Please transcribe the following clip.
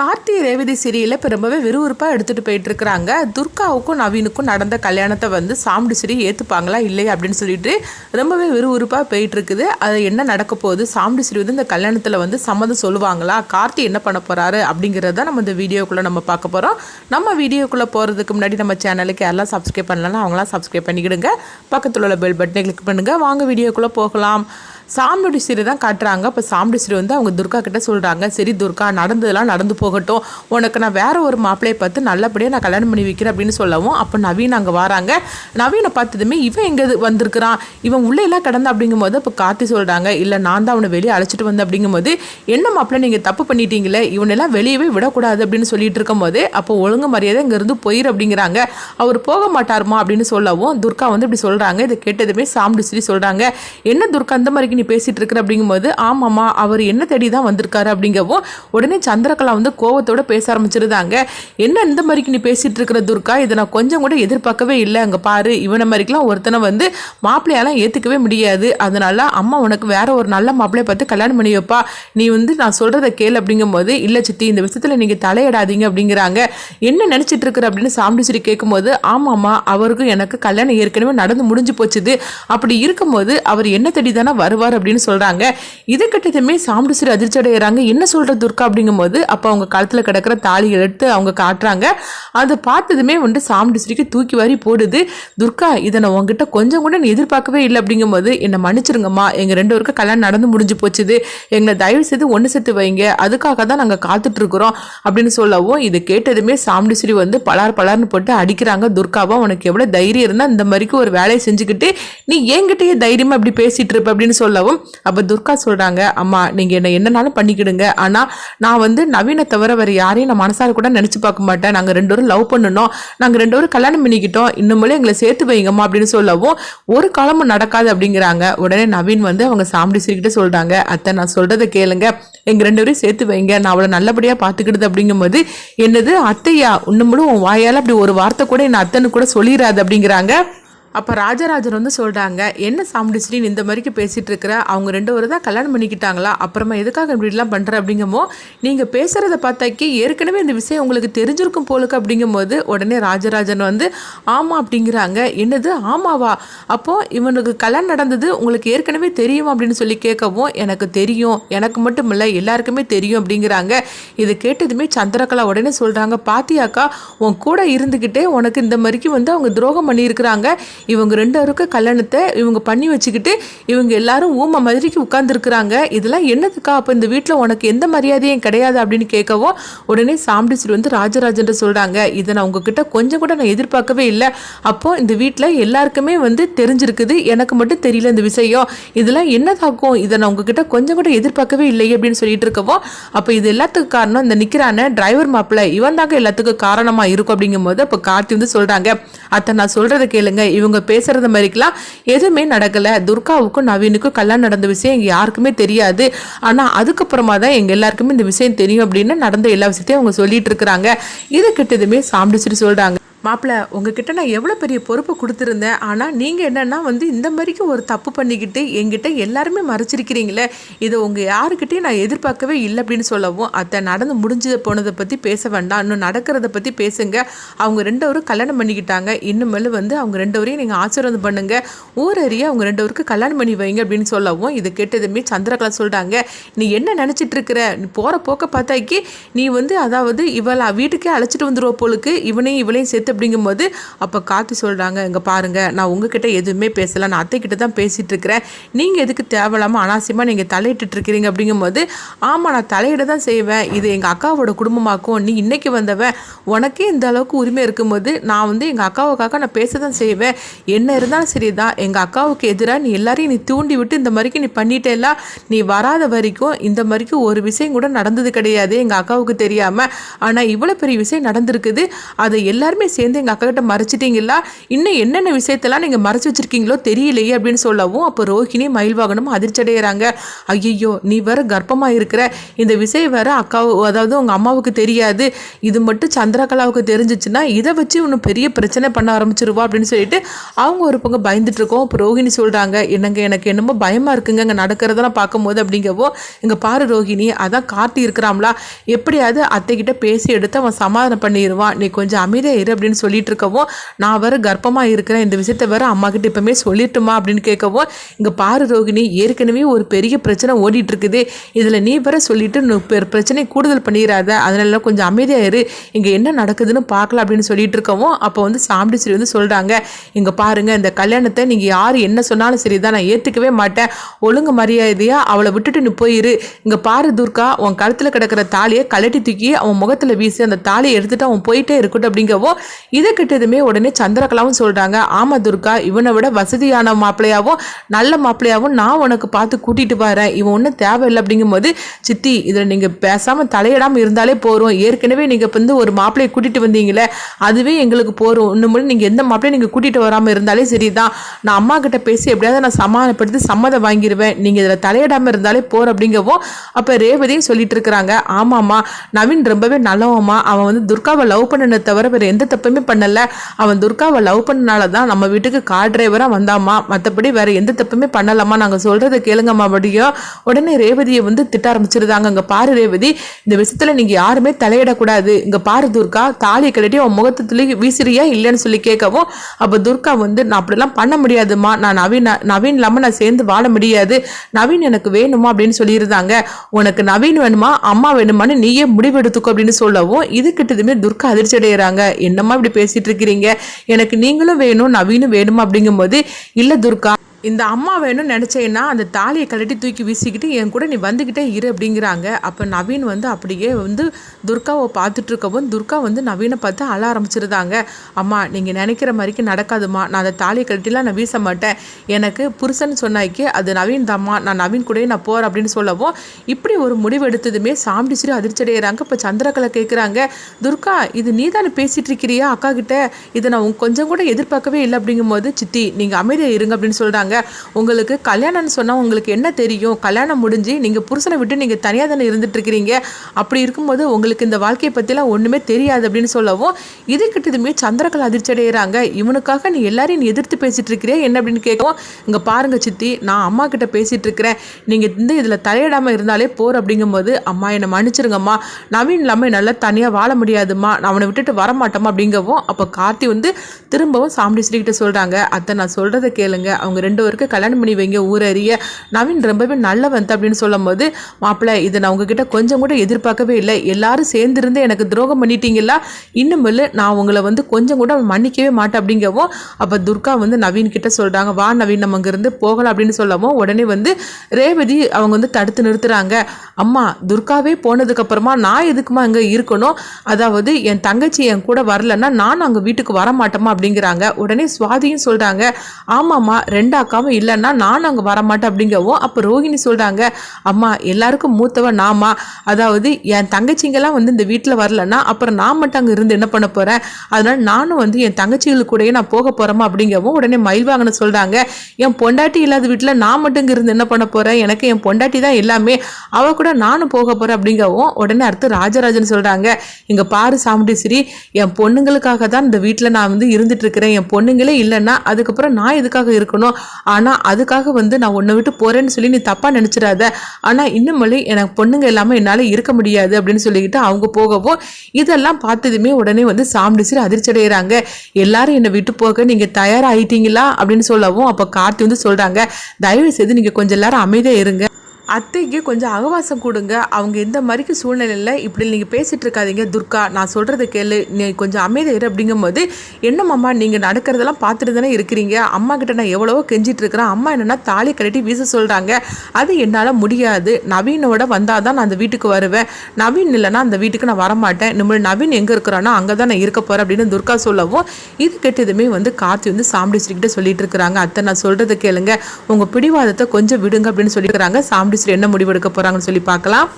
கார்த்தி ரேவதி சீரியலில் இப்போ ரொம்பவே விறுவிறுப்பாக எடுத்துகிட்டு போயிட்டுருக்குறாங்க. துர்காவுக்கும் நவீனுக்கும் நடந்த கல்யாணத்தை வந்து சாமுடி சிறி ஏற்றுப்பாங்களா இல்லையா அப்படின்னு சொல்லிட்டு ரொம்பவே விறுவிறுப்பாக போயிட்டுருக்குது. அது என்ன நடக்க போகுது? சாமுடி சிறி வந்து இந்த கல்யாணத்தில் வந்து சம்மதம் சொல்லுவாங்களா? கார்த்தி என்ன பண்ண போகிறாரு அப்படிங்கிறத நம்ம இந்த வீடியோக்குள்ளே நம்ம பார்க்க போகிறோம் நம்ம வீடியோக்குள்ளே போகிறதுக்கு முன்னாடி நம்ம சேனலுக்கு யாரெல்லாம் சப்ஸ்கிரைப் பண்ணலாம் அவங்களாம் சப்ஸ்கிரைப் பண்ணிக்கிடுங்க. பக்கத்தில் உள்ள பெல் பட்டனை கிளிக் பண்ணுங்கள் வாங்க வீடியோக்குள்ளே போகலாம். சாமுடி சிறு தான் காட்டுறாங்க. இப்போ சாமுடி சிறு வந்து அவங்க துர்கா கிட்ட சொல்கிறாங்க சரி துர்கா நடந்ததெல்லாம் நடந்து போகட்டும். உனக்கு நான் வேற ஒரு மாப்பிள்ளையை பார்த்து நல்லபடியாக நான் கல்யாணம் பண்ணி வைக்கிறேன் அப்படின்னு சொல்லவும் அப்போ நவீன் அங்கே வராங்க. நவீனை பார்த்ததுமே இவன் எங்கே வந்திருக்கிறான்? இவன் உள்ளே எல்லாம் கிடந்த அப்படிங்கும்போது இப்போ கார்த்தி சொல்கிறாங்க இல்லை நான் தான் அவனை வெளியே அழைச்சிட்டு வந்தேன். அப்படிங்கும்போது என்ன மாப்பிள்ளை நீங்கள் தப்பு பண்ணிட்டீங்களே? இவனெல்லாம் வெளியவே விடக்கூடாது. அப்படின்னு சொல்லிட்டு இருக்கும்போது அப்போ ஒழுங்கு மரியாதை இங்கேருந்து போயிரு அப்படிங்கிறாங்க. அவர் போக மாட்டாருமா அப்படின்னு சொல்லவும் துர்கா வந்து இப்படி சொல்கிறாங்க இதை கேட்டதுமே சாமுடி சொல்கிறாங்க என்ன துர்கா அந்த மாதிரி நீ பேசிட்டு இருக்கிற அப்படிங்கும்போது ஆமாம்மா அவர் என்ன தேடி தான் வந்திருக்காரு அப்படிங்கவும் உடனே சந்திரகலா வந்து கோவத்தோட பேச ஆரம்பிச்சிருந்தாங்க. என்ன இந்த மாதிரிக்கு நீ பேசிட்டு இருக்கிற துர்கா? இதை நான் கொஞ்சம் கூட எதிர்பார்க்கவே இல்லை. அங்கே பாரு இவனை மாதிரிக்கெல்லாம் ஒருத்தனை வந்து மாப்பிள்ளையாலாம் ஏற்றுக்கவே முடியாது. அதனால அம்மா உனக்கு வேற ஒரு நல்ல மாப்பிள்ளைய பார்த்து கல்யாணம் பண்ணி வைப்பா. நீ வந்து நான் சொல்கிறத கேள் அப்படிங்கும்போது இல்லை சித்தி இந்த விஷயத்தில் நீங்கள் தலையிடாதீங்க அப்படிங்கிறாங்க. என்ன நினச்சிட்டு இருக்கிற அப்படின்னு சாம்பிடிச்சிரி கேட்கும்போது ஆமாம்மா அவருக்கும் எனக்கு கல்யாணம் ஏற்கனவே நடந்து முடிஞ்சு போச்சுது. அப்படி இருக்கும்போது அவர் என்ன தேடி தானே வருவார்? அப்படின்னு சொல்கிறாங்க இதை கிட்டதுமே சாம்பிடிச்சிட்டு அதிர்ச்சி அடைகிறாங்க என்ன சொல்கிற துர்கா அப்படிங்கும்போது அப்போ அவங்க கழுத்தில் கிடக்கிற தாலி எடுத்து அவங்க காட்டுறாங்க. அதை பார்த்ததுமே வந்து சாம்பிடிச்சிக்கு தூக்கி வாரி போடுது. துர்கா இதை நான் உங்ககிட்ட கொஞ்சம் கூட நீ எதிர்பார்க்கவே இல்லை அப்படிங்கும்போது என்னை மன்னிச்சிருங்கம்மா. எங்கள் ரெண்டு பேருக்கும் கல்யாணம் நடந்து முடிஞ்சு போச்சுது. எங்களை தயவு செய்து ஒன்று சேர்த்து வைங்க. அதுக்காக தான் நாங்கள் காத்துட்ருக்குறோம் அப்படின்னு சொல்லவும் இது கேட்டதுமே சாமுடிஸ்ரீ வந்து பலார் பலார்னு போட்டு அடிக்கிறாங்க. துர்காவா உனக்கு எவ்வளோ தைரியம் இருந்தால் இந்த மாதிரிக்கு ஒரு வேலையை செஞ்சுக்கிட்டு நீ என்கிட்டயே தைரியமாக இப்படி பேசிட்டு இருப்ப அப்படின்னு சொல்லவும் அப்போ துர்கா சொல்கிறாங்க அம்மா நீங்கள் என்ன என்னனாலும் பண்ணிக்கிடுங்க. ஆனால் நான் வந்து நவீனை தவிர வேறு யாரையும் நான் மனசார கூட நினச்சி பார்க்க மாட்டேன். நாங்கள் ரெண்டு பேரும் லவ் பண்ணணும் நாங்கள் ரெண்டு பேரும் கல்யாணம் பண்ணிக்கிட்டோம். இன்னுமே எங்களை சேர்த்து வைங்கம்மா அப்படின்னு சொல்லவும் ஒரு காலமும் நடக்காது அப்படிங்கிறாங்க. உடனே நவீன் வந்து அவங்க சாம்பிடி சிரிக்கிட்டு சொல்கிறாங்க அத்தை நான் சொல்கிறத கேளுங்க. எங்கள் ரெண்டு பேரையும் சேர்த்து வைங்க. நான் அவளை நல்லபடியாக பார்த்துக்கிடுது அப்படிங்கும்போது என்னது அத்தையா? இன்னும் உன் வாயால் அப்படி ஒரு வார்த்தை கூட என்ன அத்தைன்னு கூட சொல்லிடாது அப்படிங்கிறாங்க. அப்போ ராஜராஜன் வந்து சொல்கிறாங்க என்ன சாமுடிஸ்ரீன் இந்த மாதிரிக்கு பேசிகிட்டு இருக்கிற அவங்க ரெண்டு பேரும் தான் கல்யாணம் பண்ணிக்கிட்டாங்களா? அப்புறமா எதுக்காக இப்படிலாம் பண்ணுற அப்படிங்கமோ நீங்கள் பேசுகிறத பார்த்தாக்கி ஏற்கனவே இந்த விஷயம் உங்களுக்கு தெரிஞ்சிருக்கும் போலுக்கு அப்படிங்கும்போது உடனே ராஜராஜன் வந்து ஆமாம் அப்படிங்கிறாங்க. என்னது? ஆமாவா? அப்போது இவனுக்கு கல்யாணம் நடந்தது உங்களுக்கு ஏற்கனவே தெரியும் அப்படின்னு சொல்லி கேட்கவும் எனக்கு தெரியும். எனக்கு மட்டும் இல்லை எல்லாருக்குமே தெரியும் அப்படிங்கிறாங்க. இது கேட்டதுமே சந்திரகலா உடனே சொல்கிறாங்க பாத்தியாக்கா உன் கூட இருந்துக்கிட்டே உனக்கு இந்த மாதிரிக்கு வந்து அவங்க துரோகம் பண்ணியிருக்கிறாங்க. இவங்க ரெண்டு கல்யாணத்தை இவங்க பண்ணி வச்சுக்கிட்டு இவங்க எல்லாரும் ஊமை மாதிரிக்கு உட்காந்துருக்குறாங்க இதெல்லாம் என்னதுக்கா? அப்போ இந்த வீட்டில் உனக்கு எந்த மரியாதையும் கிடையாது அப்படின்னு கேட்கவும் உடனே சாம்பிடிச்சிட்டு வந்து ராஜராஜன் சொல்கிறாங்க இதை நான் உங்ககிட்ட கொஞ்சம் கூட நான் எதிர்பார்க்கவே இல்லை. அப்போ இந்த வீட்டில் எல்லாருக்குமே வந்து தெரிஞ்சிருக்குது. எனக்கு மட்டும் தெரியல இந்த விஷயம். இதெல்லாம் என்னதாக்கும்? இதை நான் உங்ககிட்ட கொஞ்சம் கூட எதிர்பார்க்கவே இல்லை அப்படின்னு சொல்லிட்டு இருக்கவோ அப்போ இது எல்லாத்துக்கும் காரணம் இந்த நிற்கிறான டிரைவர் மாப்பிள்ள. இவன் தாங்க எல்லாத்துக்கும் காரணமாக இருக்கும் அப்படிங்கும்போது அப்போ கார்த்தி வந்து சொல்கிறாங்க அத்தை நான் சொல்கிறத கேளுங்க. இவங்க பேசுறது மாதிரிக்கெல்லாம் எதுவுமே நடக்கலை. துர்காவுக்கும் நவீனுக்கும் கல்யாணம் நடந்த விஷயம் எங்கள் யாருக்குமே தெரியாது. ஆனால் அதுக்கப்புறமா தான் எங்கள் எல்லாருக்குமே இந்த விஷயம் தெரியும் அப்படின்னு நடந்த எல்லா விஷயத்தையும் அவங்க சொல்லிட்டு இருக்கிறாங்க. இது கிட்டதுமே சாம்பிடிச்சிட்டு சொல்கிறாங்க மாப்பிள்ள உங்ககிட்ட நான் எவ்வளோ பெரிய பொறுப்பு கொடுத்துருந்தேன் ஆனால் நீங்கள் என்னென்னா வந்து இந்த மாதிரிக்கு ஒரு தப்பு பண்ணிக்கிட்டு என்கிட்ட எல்லாருமே மறைச்சிருக்கிறீங்களே இதை உங்கள் யாருக்கிட்டையும் நான் எதிர்பார்க்கவே இல்லை அப்படின்னு சொல்லவும் அதை நடந்து முடிஞ்சது போனதை பற்றி பேச வேண்டாம் இன்னும் நடக்கிறத பற்றி பேசுங்க. அவங்க ரெண்டவரும் கல்யாணம் பண்ணிக்கிட்டாங்க. இன்னுமேலும் வந்து அவங்க ரெண்டவரையும் நீங்கள் ஆசீர்வாதம் பண்ணுங்க. ஊரறிய அவங்க ரெண்டவருக்கு கல்யாணம் பண்ணி வைங்க அப்படின்னு சொல்லவும் இது கேட்டதுமே சந்திரகலா சொல்கிறாங்க நீ என்ன நினச்சிட்டு இருக்கிற? நீ போகிற போக்க பார்த்தாக்கி நீ வந்து அதாவது இவளை வீட்டுக்கே அழைச்சிட்டு வந்துடுவோம் போலுக்கு இவனையும் இவளையும் சேர்த்து அப்படிங்கும்போது அப்போ காத்து சொல்கிறாங்க இங்கே பாருங்கள் நான் உங்ககிட்ட எதுவுமே பேசலை நான் அத்தைக்கிட்ட தான் பேசிகிட்டு இருக்கிறேன் நீங்கள் எதுக்கு தேவையில்லாமல் அனாவசியமாக நீங்கள் தலையிட்டு இருக்கிறீங்க அப்படிங்கும்போது ஆமாம் நான் தலையிட தான் செய்வேன். இது எங்கள் அக்காவோட குடும்பமாக்கும். நீ இன்றைக்கி வந்தவன் உனக்கே இந்த அளவுக்கு உரிமை இருக்கும்போது நான் வந்து எங்கள் அக்காவுக்காக நான் பேச தான் செய்வேன். என்ன இருந்தாலும் சரி தான் எங்கள் அக்காவுக்கு எதிராக நீ எல்லாரையும் நீ தூண்டி விட்டு இந்த மாதிரிக்கு நீ பண்ணிட்டேலாம் நீ வராத வரைக்கும் இந்த மாதிரிக்கு ஒரு விஷயம் கூட நடந்தது கிடையாது எங்கள் அக்காவுக்கு தெரியாமல் ஆனால் இவ்வளோ பெரிய விஷயம் நடந்திருக்குது. அதை எல்லாருமே சேர்ந்து எங்கள் அக்காக்கிட்ட மறைச்சிட்டிங்களா? மறைச்சிட்டீங்களா இன்னும் என்னென்ன விஷயத்தெல்லாம் நீங்கள் மறைச்சி வச்சிருக்கீங்களோ தெரியலையே அப்படின்னு சொல்லவும் அப்போ ரோஹிணி மயில்வாகனம் அதிர்ச்சி அடைகிறாங்க ஐயோ நீ வேற கர்ப்பமாக இருக்கிற. இந்த விஷயம் வேற அக்காவு அதாவது உங்கள் அம்மாவுக்கு தெரியாது. இது மட்டும் சந்திரகலாவுக்கு தெரிஞ்சிச்சுன்னா இதை வச்சு இன்னும் பெரிய பிரச்சனை பண்ண ஆரம்பிச்சிருவா அப்படின்னு சொல்லிட்டு அவங்க ஒரு பக்கம் பயந்துட்டு இருக்கோம் இப்போ ரோஹிணி சொல்கிறாங்க என்னங்க எனக்கு என்னமோ பயமாக இருக்குங்க இங்கே நடக்கிறதெல்லாம் பார்க்கும்போது அப்படிங்கவோ இங்கே பாரு ரோஹிணி அதான் கார்த்தி இருக்கிறாம்லா எப்படியாவது அத்தைக்கிட்ட பேசி எடுத்து அவன் சமாதானம் பண்ணிடுவான் நீ கொஞ்சம் அமைதியாக இரு அப்படின்னு சொல்லிட்டு இருக்கவும் நான் வேறு கர்ப்பமாக இருக்கிறேன். இந்த விஷயத்த வேறு அம்மா கிட்ட இப்பவுமே சொல்லிட்டுமா? அப்படின்னு கேட்கவும் இங்கே பாரு ரோகிணி ஏற்கனவே ஒரு பெரிய பிரச்சனை ஓடிட்டு இருக்குது இதில் நீ வேற சொல்லிட்டு பிரச்சனை கூடுதல் பண்ணிடாத அதனால கொஞ்சம் அமைதியாக இரு. இங்கே என்ன நடக்குதுன்னு பார்க்கலாம். அப்படின்னு சொல்லிட்டு இருக்கவும் அப்போ வந்து சாம்பிடிச்சிரி வந்து சொல்கிறாங்க இங்கே பாருங்க இந்த கல்யாணத்தை நீங்கள் யார் என்ன சொன்னாலும் சரி தான். நான் ஏற்றுக்கவே மாட்டேன். ஒழுங்கு மரியாதையாக அவளை விட்டுட்டு நீ போயிரு. இங்கே பாரு துர்கா உன் கழுத்தில் கிடக்கிற தாலியை கழட்டி தூக்கி அவன் முகத்தில் வீசி அந்த தாலியை எடுத்துகிட்டு அவன் போயிட்டே இருக்கட்டும். அப்படிங்கவும் இதை கிட்டதுமே உடனே சந்திரகலாவும் சொல்கிறாங்க ஆமா துர்கா இவனை விட வசதியான மாப்பிள்ளையாவும் நல்ல மாப்பிள்ளையாவும் நான் உனக்கு பார்த்து கூட்டிட்டு வரேன். இவன் ஒன்றும் தேவையில்லை. அப்படிங்கும்போது சித்தி இதில் நீங்கள் பேசாமல் தலையிடாமல் இருந்தாலே போகிறோம் ஏற்கனவே நீங்கள் வந்து ஒரு மாப்பிள்ளையை கூட்டிட்டு வந்தீங்களே அதுவே எங்களுக்கு போகிறோம் இன்னும் நீங்கள் எந்த மாப்பிள்ளையும் நீங்கள் கூட்டிட்டு வராமல் இருந்தாலே சரிதான். நான் அம்மா கிட்ட பேசி எப்படியாவது நான் சமாதானப்படுத்தி சம்மதம் வாங்கிடுவேன் நீங்கள் இதில் தலையிடாமல் இருந்தாலே போகிற அப்படிங்கவும் அப்போ ரேவதியும் சொல்லிட்டு இருக்கிறாங்க ஆமாம்மா நவீன் ரொம்பவே நல்லவம்மா. அவன் வந்து துர்காவை லவ் பண்ணனை தவிர வேறு எந்த தப்புமே பண்ணல. அவன் துர்காவை லவ் பண்ணனால தான் நம்ம வீட்டுக்கு கார் டிரைவராக வந்தாம்மா மற்றபடி வேற எந்த தப்புமே பண்ணலாமா நாங்கள் சொல்கிறத கேளுங்கம்மா அப்படியும் உடனே ரேவதியை வந்து திட்ட ஆரம்பிச்சிருந்தாங்க. இங்கே பாரு ரேவதி இந்த விஷயத்தில் நீங்கள் யாருமே தலையிடக்கூடாது. இங்கே பாரு துர்கா தாலியை கட்டிட்டு அவன் முகத்தை துளி இல்லைன்னு சொல்லி கேட்கவும் அப்போ துர்கா வந்து நான் அப்படிலாம் பண்ண முடியாதுமா நான் நவீன் நவீன் இல்லாமல் நான் சேர்ந்து வாழ முடியாது. நவீன் எனக்கு வேணுமா? அப்படின்னு சொல்லியிருந்தாங்க. உனக்கு நவீன் வேணுமா? அம்மா வேணுமான்னு நீயே முடிவெடுத்துக்கோ அப்படின்னு சொல்லவும் இது கிட்டதுமே துர்கா அதிர்ச்சி அடைகிறாங்க என்னம்மா இப்படி பேசிட்டு இருக்கிறீங்க? எனக்கு நீங்களும் வேணும் நவீனும் வேணுமா அப்படிங்கும்போது இல்லை துர்கா இந்த அம்மா வேணும்னு நினச்சேன்னா அந்த தாலியை கழட்டி தூக்கி வீசிக்கிட்டு என் கூட நீ வந்துக்கிட்டே இரு அப்படிங்கிறாங்க. அப்போ நவீன் வந்து அப்படியே வந்து துர்காவை பார்த்துட்டு இருக்கவும் துர்கா வந்து நவீனை பார்த்து அழ ஆரம்பிச்சிருந்தாங்க. அம்மா நீங்கள் நினைக்கிற மாதிரிக்கு நடக்காதுமா நான் அந்த தாலியை கழட்டிலாம் நான் வீச மாட்டேன். எனக்கு புருஷன் சொன்னாக்கி அது நவீன் தாம்மா. நான் நவீன் கூடயே நான் போகிறேன் அப்படின்னு சொல்லவும் இப்படி ஒரு முடிவு எடுத்ததுமே சாம்பிடிச்சிரி அதிர்ச்சி அடைகிறாங்க இப்போ சந்திரகலை கேட்குறாங்க துர்கா இது நீ தானே பேசிகிட்டு இருக்கிறியா? அக்கா கிட்ட இதை நான் கொஞ்சம் கூட எதிர்பார்க்கவே இல்லை அப்படிங்கும்போது சித்தி நீங்கள் அமைதியாக இருங்க அப்படின்னு சொல்கிறாங்க உங்களுக்கு கல்யாணம்னு சொன்னால் உங்களுக்கு என்ன தெரியும்? கல்யாணம் முடிஞ்சு நீங்கள் புருஷனை விட்டு நீங்கள் தனியாக தானே இருந்துட்டுருக்கிறீங்க அப்படி இருக்கும்போது உங்களுக்கு இந்த வாழ்க்கையை பற்றிலாம் ஒன்றுமே தெரியாது அப்படின்னு சொல்லவும் இது கிட்டதுமே சந்திரகலா அதிர்ச்சி அடைகிறாங்க இவனுக்காக நீ எல்லாரையும் நீ எதிர்த்து பேசிகிட்டு இருக்கிறியா? என்ன அப்படின்னு கேட்கவும் இங்கே பாருங்க சித்தி நான் அம்மா கிட்ட பேசிகிட்டு இருக்கிறேன். நீங்கள் வந்து இதில் தலையிடாமல் இருந்தாலே போர் அப்படிங்கும்போது அம்மா என்னை மன்னிச்சிருங்கம்மா. நவீன் இல்லாமல் நல்லா தனியாக வாழ முடியாதும்மா. நான் அவனை விட்டுட்டு வரமாட்டோமா அப்படிங்கவும் அப்போ கார்த்தி வந்து திரும்பவும் சாமுடி ஸ்ரீகிட்ட சொல்கிறாங்க அத்தை நான் சொல்கிறத கேளுங்க. அவங்க ரெண்டு ஆண்டவருக்கு கல்யாணம் பண்ணி வைங்க ஊரறிய. நவீன் ரொம்பவே நல்லவன் அப்படின்னு சொல்லும் போது மாப்பிள்ளை இதை நான் உங்ககிட்ட கொஞ்சம் கூட எதிர்பார்க்கவே இல்லை. எல்லாரும் சேர்ந்துருந்து எனக்கு துரோகம் பண்ணிட்டீங்களா? இல்லை நான் உங்களை வந்து கொஞ்சம் கூட மன்னிக்கவே மாட்டேன் அப்படிங்கவும் அப்போ துர்கா வந்து நவீன் கிட்ட சொல்கிறாங்க வா நவீன் நம்ம அங்கேருந்து போகலாம் அப்படின்னு சொல்லவும் உடனே வந்து ரேவதி அவங்க வந்து தடுத்து நிறுத்துறாங்க. அம்மா துர்காவே போனதுக்கப்புறமா நான் எதுக்குமா இங்கே இருக்கணும்? அதாவது என் தங்கச்சி என் கூட வரலன்னா நான் அங்கே வீட்டுக்கு வர மாட்டோமா அப்படிங்கிறாங்க. உடனே சுவாதியும் சொல்கிறாங்க ஆமாம்மா ரெண்டு அக்காவும் இல்லைன்னா நான் அங்கே வரமாட்டேன் அப்படிங்கவும் அப்போ ரோஹிணி சொல்கிறாங்க அம்மா எல்லாருக்கும் மூத்தவன் நாமா அதாவது என் தங்கச்சிங்கெல்லாம் வந்து இந்த வீட்டில் வரலன்னா அப்புறம் நான் மட்டும் அங்கே இருந்து என்ன பண்ண போகிறேன் அதனால் நானும் வந்து என் தங்கச்சிகளுக்கு கூடயே நான் போக போகிறோமா அப்படிங்கவும் உடனே மயில் வாங்கின சொல்கிறாங்க என் பொண்டாட்டி இல்லாத வீட்டில் நான் மட்டும் இங்கே இருந்து என்ன பண்ண போகிறேன் எனக்கு என் பொண்டாட்டி தான் எல்லாமே. அவள் கூட நானும் போக போகிறேன் அப்படிங்கவும் உடனே அடுத்து ராஜராஜன் சொல்கிறாங்க இங்கே பாரு சாமுண்டீஸ்வரி என் பொண்ணுங்களுக்காக தான் இந்த வீட்டில் நான் வந்து இருந்துட்டு இருக்கிறேன். என் பொண்ணுங்களே இல்லைன்னா அதுக்கப்புறம் நான் எதுக்காக இருக்கணும்? ஆனால் அதுக்காக வந்து நான் உன்னை விட்டு போகிறேன்னு சொல்லி நீ தப்பாக நினச்சிடாத. ஆனால் இன்னும் எனக்கு பொண்ணுங்க இல்லாமல் என்னால் இருக்க முடியாது அப்படின்னு சொல்லிக்கிட்டு அவங்க போகவும் இதெல்லாம் பார்த்ததுமே உடனே வந்து சாம்பிடிச்சு அதிர்ச்சி அடைகிறாங்க எல்லாரும் என்னை விட்டு போக நீங்கள் தயாராகிட்டீங்களா அப்படின்னு சொல்லவும் அப்போ கார்த்தி வந்து சொல்கிறாங்க தயவு செய்து நீங்கள் கொஞ்சம் எல்லாரும் அமைதியாக இருங்க. அத்தைக்கு கொஞ்சம் அகவாசம் கொடுங்க. அவங்க எந்த மாதிரிக்கு சூழ்நிலையில் இப்படி நீங்கள் பேசிகிட்டு இருக்காதீங்க. துர்கா நான் சொல்கிறது கேளு. நீ கொஞ்சம் அமைதியாக இரு அப்படிங்கும்போது என்னம்மா நீங்கள் நடக்கிறதெல்லாம் பார்த்துட்டு தானே இருக்கிறீங்க? அம்மா கிட்ட நான் எவ்வளவோ கெஞ்சிட்டு இருக்கிறேன். அம்மா என்னென்னா தாலி கட்டி வீச சொல்கிறாங்க அது என்னால் முடியாது. நவீனோட வந்தால் தான் நான் அந்த வீட்டுக்கு வருவேன். நவீன் இல்லைன்னா அந்த வீட்டுக்கு நான் வரமாட்டேன். நம்ம நவீன் எங்கே இருக்கிறானோ அங்கே தான் நான் இருக்க போகிறேன் அப்படின்னு துர்கா சொல்லவும் இது கெட்டதுமே வந்து கார்த்தி வந்து சாம்பிடிஸ்டிக்கிட்ட சொல்லிட்டு இருக்கிறாங்க. அத்தை நான் சொல்கிறது கேளுங்க. உங்கள் பிடிவாதத்தை கொஞ்சம் விடுங்க அப்படின்னு சொல்லியிருக்கிறாங்க சாம்பிடிஸ்ட் என்ன முடிவெடுக்க போகிறாங்கன்னு சொல்லி பார்க்கலாம்.